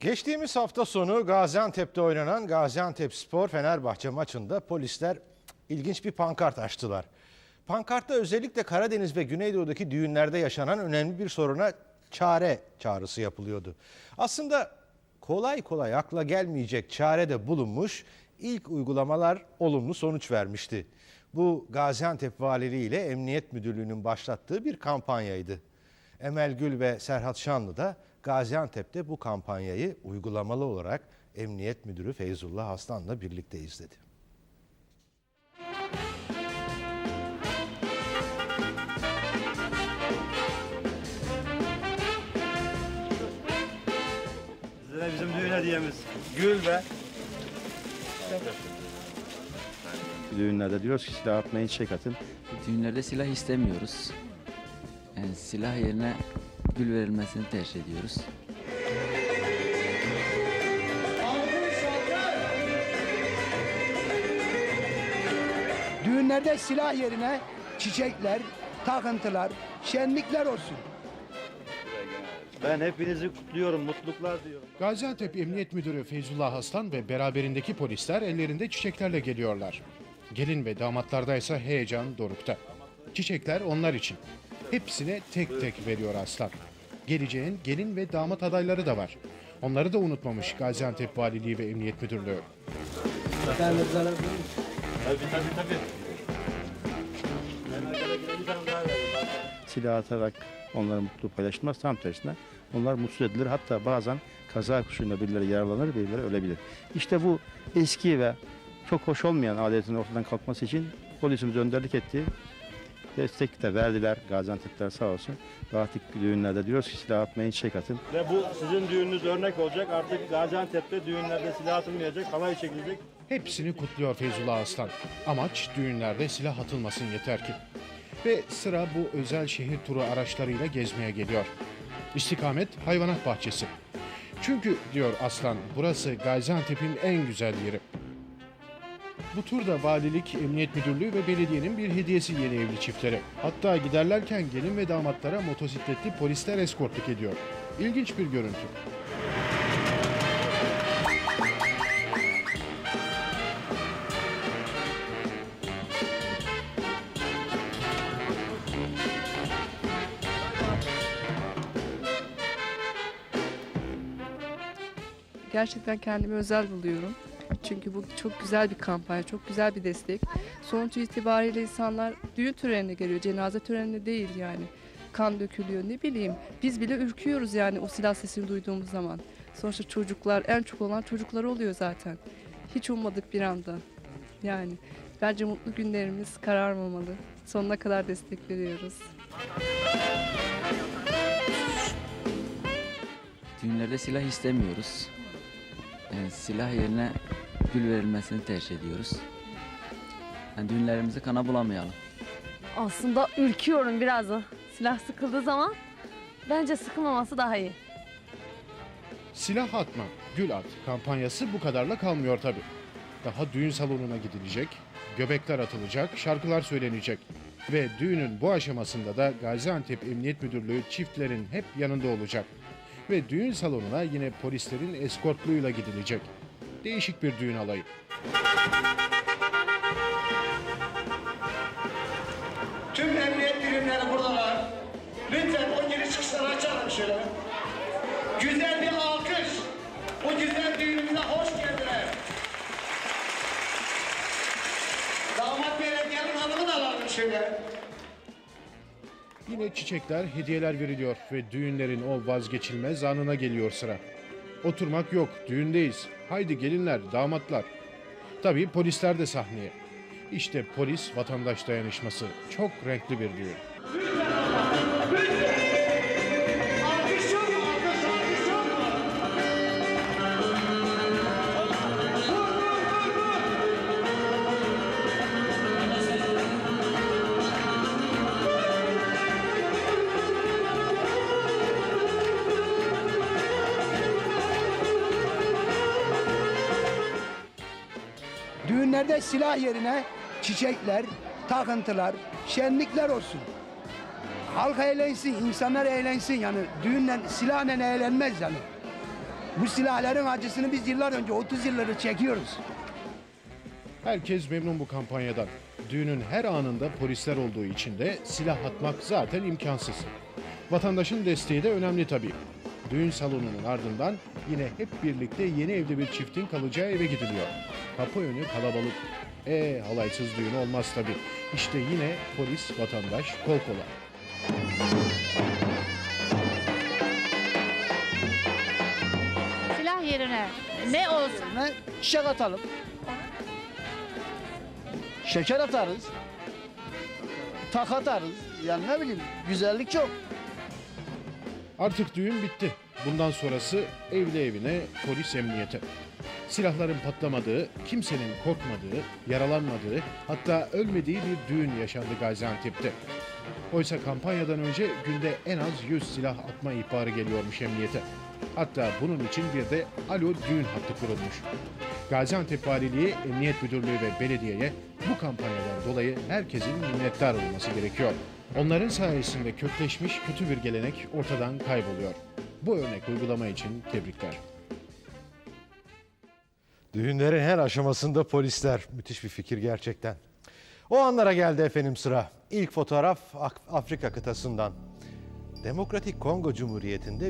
Geçtiğimiz hafta sonu Gaziantep'te oynanan Gaziantep Spor Fenerbahçe maçında polisler ilginç bir pankart açtılar. Pankartta özellikle Karadeniz ve Güneydoğu'daki düğünlerde yaşanan önemli bir soruna çare çağrısı yapılıyordu. Aslında kolay kolay akla gelmeyecek çare de bulunmuş, ilk uygulamalar olumlu sonuç vermişti. Bu Gaziantep Valiliği ile Emniyet Müdürlüğü'nün başlattığı bir kampanyaydı. Emel Gül ve Serhat Şanlı da Gaziantep'te bu kampanyayı uygulamalı olarak Emniyet Müdürü Feyzullah Aslan'la birlikte izledi. Size bizim düğün hediyemiz gül ve Düğünlerde diyoruz ki silah atmayın çiçek atın. Düğünlerde silah istemiyoruz. Yani silah yerine gül verilmesini tercih ediyoruz. Düğünlerde silah yerine çiçekler, takıntılar, şenlikler olsun. ben hepinizi kutluyorum, mutluluklar diyorum. Gaziantep Emniyet Müdürü Feyzullah Aslan ve beraberindeki polisler ellerinde çiçeklerle geliyorlar. Gelin ve damatlarda ise heyecan dorukta. Çiçekler onlar için. Hepsine tek tek veriyor Aslan. Geleceğin gelin ve damat adayları da var. Onları da unutmamış Gaziantep Valiliği ve Emniyet Müdürlüğü. Tabii tabii tabii. Silah atarak onların mutluluğu paylaşılmaz. Tam tersine onlar mutsuz edilir. Hatta bazen kaza kuşuyla birileri yaralanır, birileri ölebilir. İşte bu eski ve çok hoş olmayan adetin ortadan kalkması için polisimiz önderlik etti. Destek de verdiler. Gaziantep'ler sağ olsun. Artık düğünlerde diyoruz ki silah atmayın çiçek atın. Ve bu sizin düğününüz örnek olacak. Artık Gaziantep'te düğünlerde silah atılmayacak, halay çekilecek. Hepsini kutluyor Feyzullah Aslan. Amaç düğünlerde silah atılmasın yeter ki. Ve sıra bu özel şehir turu araçlarıyla gezmeye geliyor. İstikamet hayvanat bahçesi. Çünkü diyor Aslan burası Gaziantep'in en güzel yeri. Bu turda valilik, emniyet müdürlüğü ve belediyenin bir hediyesi yeni evli çiftlere. Hatta giderlerken gelin ve damatlara motosikletli polisler eskortluk ediyor. İlginç bir görüntü. Gerçekten kendimi özel buluyorum. Çünkü bu çok güzel bir kampanya, çok güzel bir destek. Sonuç itibariyle insanlar düğün törenine geliyor, cenaze törenine değil yani. Kan dökülüyor ne bileyim. Biz bile ürküyoruz yani o silah sesini duyduğumuz zaman. Sonuçta çocuklar, en çok olan çocuklar oluyor zaten. Hiç ummadık bir anda. Yani bence mutlu günlerimiz kararmamalı. Sonuna kadar destek veriyoruz. Düğünlerde silah istemiyoruz. Yani silah yerine gül verilmesini tercih ediyoruz. Yani düğünlerimizi kana bulamayalım. Aslında ürküyorum biraz da. Silah sıkıldığı zaman bence sıkılmaması daha iyi. Silah atma, gül at kampanyası bu kadarla kalmıyor tabi. Daha düğün salonuna gidilecek, göbekler atılacak, şarkılar söylenecek. Ve düğünün bu aşamasında da Gaziantep Emniyet Müdürlüğü çiftlerin hep yanında olacak. Ve düğün salonuna yine polislerin eskortluğuyla gidilecek. Değişik bir düğün alayı. Tüm emniyet birimleri buradalar. Lütfen o giriş çıkışları açalım şöyle. Güzel bir alkış. Bu güzel düğünümüze hoş geldiler. Damat beyle gelin hanımı da alalım şöyle. Yine çiçekler, hediyeler veriliyor ve düğünlerin o vazgeçilmez anına geliyor sıra. Oturmak yok, düğündeyiz. Haydi gelinler, damatlar. Tabii polisler de sahneye. İşte polis vatandaş dayanışması. Çok renkli bir düğün. Düğünlerde silah yerine çiçekler, takıntılar, şenlikler olsun. Halk eğlensin, insanlar eğlensin yani düğünle, silahla eğlenmez yani. Bu silahların acısını biz yıllar önce 30 yılları çekiyoruz. Herkes memnun bu kampanyadan. Düğünün her anında polisler olduğu için de silah atmak zaten imkansız. Vatandaşın desteği de önemli tabii. Düğün salonunun ardından yine hep birlikte yeni evli bir çiftin kalacağı eve gidiliyor. Kapı önü kalabalık. E halaysız düğün olmaz tabii. İşte yine polis vatandaş kol kola. Silah yerine ne olsun? Ne çiçek atalım. Şeker atarız. Tak atarız. Yani ne bileyim güzellik çok. Artık düğün bitti. Bundan sonrası evli evine, polis emniyete. Silahların patlamadığı, kimsenin korkmadığı, yaralanmadığı, hatta ölmediği bir düğün yaşandı Gaziantep'te. Oysa kampanyadan önce günde en az 100 silah atma ihbarı geliyormuş emniyete. Hatta bunun için bir de Alo düğün hattı kurulmuş. Gaziantep Valiliği, Emniyet Müdürlüğü ve belediyeye bu kampanyadan dolayı herkesin minnettar olması gerekiyor. Onların sayesinde kökleşmiş kötü bir gelenek ortadan kayboluyor. Bu örnek uygulama için tebrikler. Düğünlerin her aşamasında polisler. Müthiş bir fikir gerçekten. O anlara geldi efendim sıra. İlk fotoğraf Afrika kıtasından. Demokratik Kongo Cumhuriyeti'nde